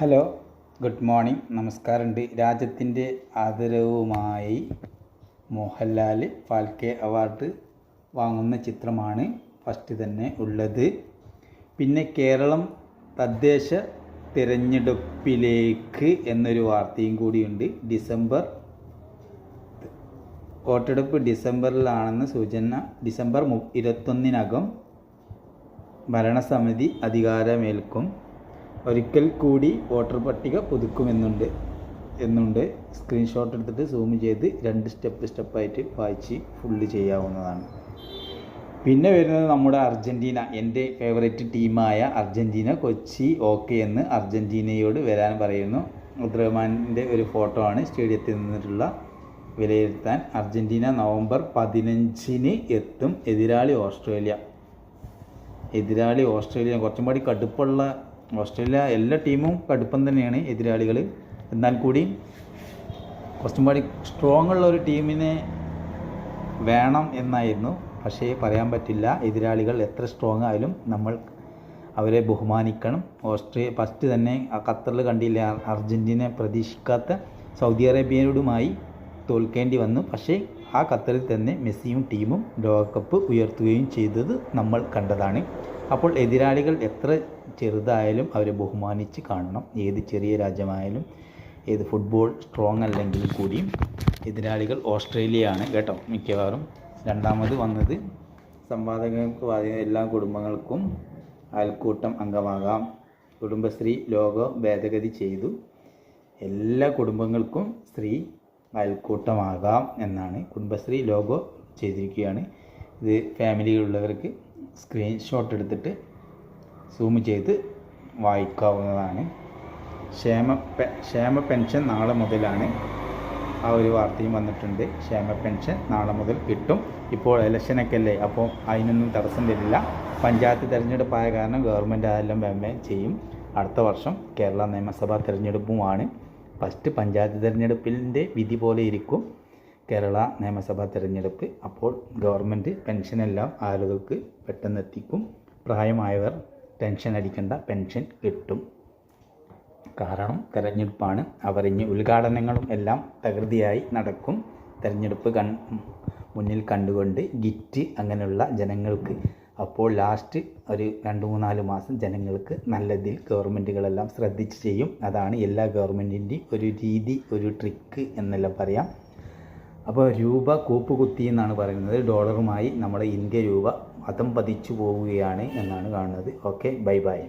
Hello good morning നമസ്കാരമുണ്ട്. രാജ്യത്തിന്റെ ആദരവുമായി Mohanlal Phalke award വാങ്ങുന്ന ചിത്രമാണ് ഫസ്റ്റ് തന്നെ ഉള്ളത്. പിന്നെ കേരളം തദ്ദേശ തിരഞ്ഞെടുപ്പിലേക്ക് എന്നൊരു വാർത്തയും കൂടിയുണ്ട്. ഡിസംബർ വോട്ടെടുപ്പ് ഡിസംബറിലാണെന്ന് സൂചന. ഡിസംബർ ഇരുപത്തൊന്നിനകം ഭരണസമിതി അധികാരമേൽക്കും. ഒരിക്കൽ കൂടി വോട്ടർ പട്ടിക പുതുക്കുമെന്നുണ്ട്. എന്നുണ്ട്. സ്ക്രീൻഷോട്ട് എടുത്തിട്ട് സൂം ചെയ്ത് രണ്ട് സ്റ്റെപ്പ് സ്റ്റെപ്പായിട്ട് വായിച്ച് ഫുള്ള് ചെയ്യാവുന്നതാണ്. പിന്നെ വരുന്നത് നമ്മുടെ അർജന്റീന എന്റെ ഫേവറേറ്റ് ടീമായ അർജന്റീന കൊച്ചി ഓക്കെ എന്ന് അർജന്റീനയോട് വരാൻ പറയുന്നു. ഉദ്രഹ്മാന്റെ ഒരു ഫോട്ടോ ആണ് സ്റ്റേഡിയത്തിൽ നിന്നിട്ടുള്ള വിലയിരുത്താൻ. അർജന്റീന നവംബർ പതിനഞ്ചിന് എത്തും എതിരാളി ഓസ്ട്രേലിയ. എതിരാളി ഓസ്ട്രേലിയ കുറച്ചും കൂടി കടുപ്പുള്ള ഓസ്ട്രേലിയ എല്ലാ ടീമും കടുപ്പം തന്നെയാണ് എതിരാളികൾ എന്നാൽ കൂടി കുറച്ചും കൂടി സ്ട്രോങ് ഉള്ള ഒരു ടീമിനെ വേണം എന്നായിരുന്നു. പക്ഷേ പറയാൻ പറ്റില്ല എതിരാളികൾ എത്ര സ്ട്രോങ് ആയാലും നമ്മൾ അവരെ ബഹുമാനിക്കണം. ഓസ്ട്രേലിയ ഫസ്റ്റ് തന്നെ ആ ഖത്തറിൽ കണ്ടില്ല അർജന്റീന പ്രതീക്ഷിക്കാത്ത സൗദി അറേബ്യയോടുമായി തോൽക്കേണ്ടി വന്നു. പക്ഷേ ആ ഖത്തറിൽ തന്നെ മെസ്സിയും ടീമും ലോകകപ്പ് ഉയർത്തുകയും ചെയ്തത് നമ്മൾ കണ്ടതാണ്. അപ്പോൾ എതിരാളികൾ എത്ര ചെറുതായാലും അവരെ ബഹുമാനിച്ച് കാണണം. ഏത് ചെറിയ രാജ്യമായാലും ഏത് ഫുട്ബോൾ സ്ട്രോങ് അല്ലെങ്കിലും കൂടിയും എതിരാളികൾ ഓസ്ട്രേലിയയാണ് കേട്ടോ മിക്കവാറും. രണ്ടാമത് വന്നത് സംവാദകർക്ക് എല്ലാ കുടുംബങ്ങൾക്കും അയൽക്കൂട്ടം അംഗമാകാം. കുടുംബശ്രീ ലോഗോ ഭേദഗതി ചെയ്തു. എല്ലാ കുടുംബങ്ങൾക്കും സ്ത്രീ അയൽക്കൂട്ടമാകാം എന്നാണ് കുടുംബശ്രീ ലോഗോ ചെയ്തിരിക്കുകയാണ്. ഇത് ഫാമിലിയിലുള്ളവർക്ക് സ്ക്രീൻഷോട്ട് എടുത്തിട്ട് സൂം ചെയ്ത് വായിക്കാവുന്നതാണ്. ക്ഷേമ ക്ഷേമ പെൻഷൻ നാളെ മുതലാണ് ആ ഒരു വാർത്തയും വന്നിട്ടുണ്ട്. ക്ഷേമ പെൻഷൻ നാളെ മുതൽ കിട്ടും. ഇപ്പോൾ ഇലക്ഷനൊക്കെ അല്ലേ? അപ്പോൾ അതിനൊന്നും തടസ്സം വരില്ല. പഞ്ചായത്ത് തിരഞ്ഞെടുപ്പായ കാരണം ഗവൺമെന്റ് അതെല്ലാം വേമ്പേ ചെയ്യും. അടുത്ത വർഷം കേരള നിയമസഭാ തിരഞ്ഞെടുപ്പുമാണ്. ഫസ്റ്റ് പഞ്ചായത്ത് തിരഞ്ഞെടുപ്പിന്റെ വിധി പോലെ ഇരിക്കും. കേരള നിയമസഭാ തിരഞ്ഞെടുപ്പ്. അപ്പോൾ ഗവൺമെന്റ് പെൻഷനെല്ലാം ആളുകൾക്ക് പെട്ടെന്ന് എത്തിക്കും പ്രായമായവർ ടെൻഷൻ അടിക്കേണ്ട പെൻഷൻ കിട്ടും. കാരണം തെരഞ്ഞെടുപ്പാണ്. ഇനി ഉദ്ഘാടനങ്ങളും എല്ലാം തകൃതിയായി നടക്കും. തെരഞ്ഞെടുപ്പ് കൺ മുന്നിൽ കണ്ടുകൊണ്ട് ഗിറ്റ് അങ്ങനെയുള്ള ജനങ്ങൾക്ക് അപ്പോൾ ലാസ്റ്റ് ഒരു രണ്ട് മൂന്നാൽ മാസം ജനങ്ങൾക്ക് നല്ലതിൽ ഗവൺമെന്റുകളെല്ലാം ശ്രദ്ധിച്ച് ചെയ്യും. അതാണ് എല്ലാ ഗവൺമെന്റിന്റെയും ഒരു രീതി ഒരു ട്രിക്ക് എന്നെല്ലാം പറയാം. അപ്പോൾ രൂപ കൂപ്പുകുത്തി എന്നാണ് പറയുന്നത്. ഡോളറുമായി നമ്മുടെ ഇന്ത്യ രൂപ അതം പതിച്ചു പോവുകയാണ് എന്നാണ് കാണുന്നത്. Okay bye bye